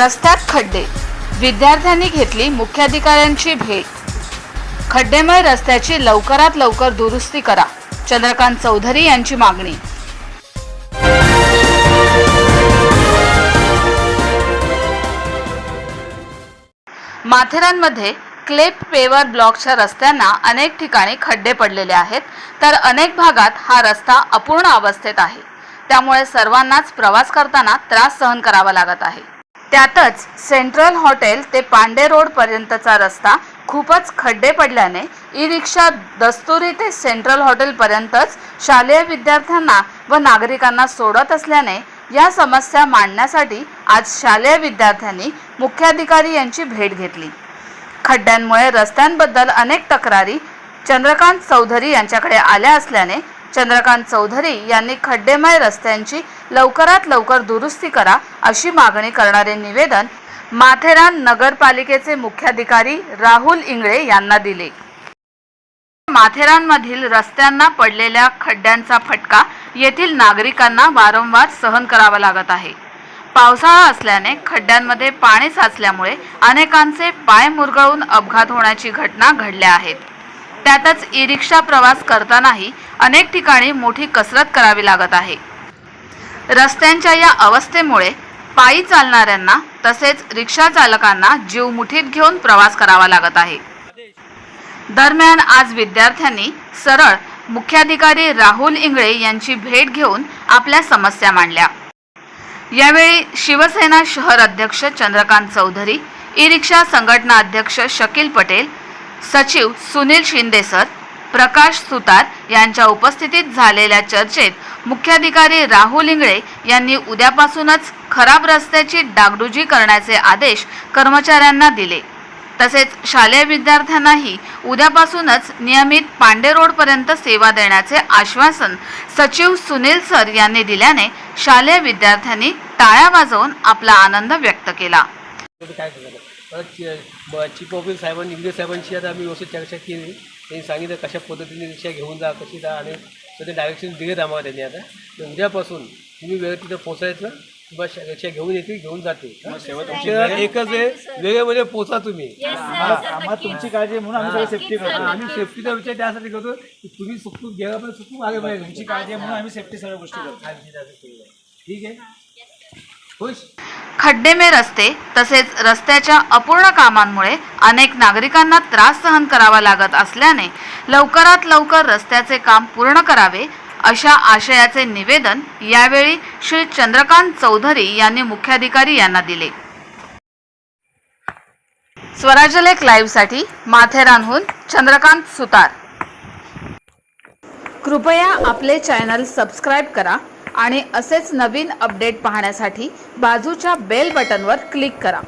रस्त्यात खड्डे. विद्यार्थ्यांनी घेतली मुख्याधिकाऱ्यांची भेट. खड्डेमय रस्त्याची लवकरात लवकर दुरुस्ती करा. चंद्रकांत चौधरी यांची मागणी. माथेरानमध्ये क्लेप पेवर ब्लॉकच्या रस्त्यांना अनेक ठिकाणी खड्डे पडलेले आहेत तर अनेक भागात हा रस्ता अपूर्ण अवस्थेत आहे. त्यामुळे सर्वांनाच प्रवास करताना त्रास सहन करावा लागत आहे. त्यातच सेंट्रल हॉटेल ते पांडे रोडपर्यंतचा रस्ता खूपच खड्डे पडल्याने ई रिक्षा दस्तुरी ते सेंट्रल हॉटेलपर्यंतच शालेय विद्यार्थ्यांना व नागरिकांना सोडत असल्याने या समस्या मांडण्यासाठी आज शालेय विद्यार्थ्यांनी मुख्याधिकारी यांची भेट घेतली. खड्ड्यांमुळे रस्त्यांबद्दल अनेक तक्रारी चंद्रकांत चौधरी यांच्याकडे आल्या असल्याने चंद्रकांत चौधरी यांनी खड्डेमय रस्त्यांची लवकरात लवकर दुरुस्ती करा अशी मागणी करणारे निवेदन माथेरान नगरपालिकेचे मुख्याधिकारी राहुल इंगळे यांना दिले. माथेरानमधील रस्त्यांना पडलेल्या खड्ड्यांचा फटका येथील नागरिकांना वारंवार सहन करावा लागत आहे. पावसाळा असल्याने खड्ड्यांमध्ये पाणी साचल्यामुळे अनेकांचे पाय मुरगळून अपघात होण्याची घटना घडल्या आहेत. त्यातच ई रिक्षा प्रवास करतानाही अनेक ठिकाणी मोठी कसरत करावी लागत आहे. रस्त्यांच्या या अवस्थेमुळे पायी चालणाऱ्यांना तसेच रिक्षा चालकांना जीव मुठीत घेऊन प्रवास करावा लागत आहे. दरम्यान आज विद्यार्थ्यांनी सरळ मुख्याधिकारी राहुल इंगळे यांची भेट घेऊन आपल्या समस्या मांडल्या. यावेळी शिवसेना शहर अध्यक्ष चंद्रकांत चौधरी ई रिक्षा संघटना अध्यक्ष शकील पटेल सचिव सुनील शिंदे सर प्रकाश सुतार यांच्या उपस्थितीत झालेल्या चर्चेत मुख्याधिकारी राहुल इंगळे यांनी उद्यापासूनच खराब रस्त्याची डागडुजी करण्याचे आदेश कर्मचाऱ्यांना दिले. तसेच शालेय विद्यार्थ्यांनाही उद्यापासूनच नियमित पांडे रोडपर्यंत सेवा देण्याचे आश्वासन सचिव सुनील सर यांनी दिल्याने शालेय विद्यार्थ्यांनी टाळ्या वाजवून आपला आनंद व्यक्त केला. चीफ ऑफिस साहेबांनी इंग्लिश साहेबांशी आता आम्ही व्यवस्थित चर्चा केली. त्यांनी सांगितलं कशा पद्धतीने रिक्षा घेऊन जा कशी जा आणि सध्या डायरेक्शन दिलेत आम्हाला त्यांनी आता. तर उद्यापासून तुम्ही वेळ तिथं पोचायचं बस रिक्षा घेऊन येते घेऊन जाते तुमचं एकच आहे वेळेमध्ये पोचा तुम्ही. आम्हाला तुमची काळजी आहे म्हणून आम्ही सगळं सेफ्टी करतो आम्ही सेफ्टीचा विचार त्यासाठी करतो की तुम्ही चुकून गेला पण चुकून मागे पाहिजे तुमची काळजी आहे म्हणून आम्ही सेफ्टी सगळ्या गोष्टी करतो ठीक आहे? खुश खड्डेमे रस्ते तसेच रस्त्याच्या अपूर्ण कामांमुळे अनेक नागरिकांना त्रास सहन करावा लागत असल्याने लवकरात लवकर रस्त्याचे काम पूर्ण करावे अशा आशयाचे निवेदन यावेळी श्री चंद्रकांत चौधरी यांनी मुख्याधिकारी यांना दिले. स्वराज्यलेख लाईव्हसाठी माथेरानहून चंद्रकांत सुतार. कृपया आपले चॅनल सबस्क्राईब करा. आणि असेच नवीन अपडेट पाहण्यासाठी बाजूच्या बेल बटनवर क्लिक करा.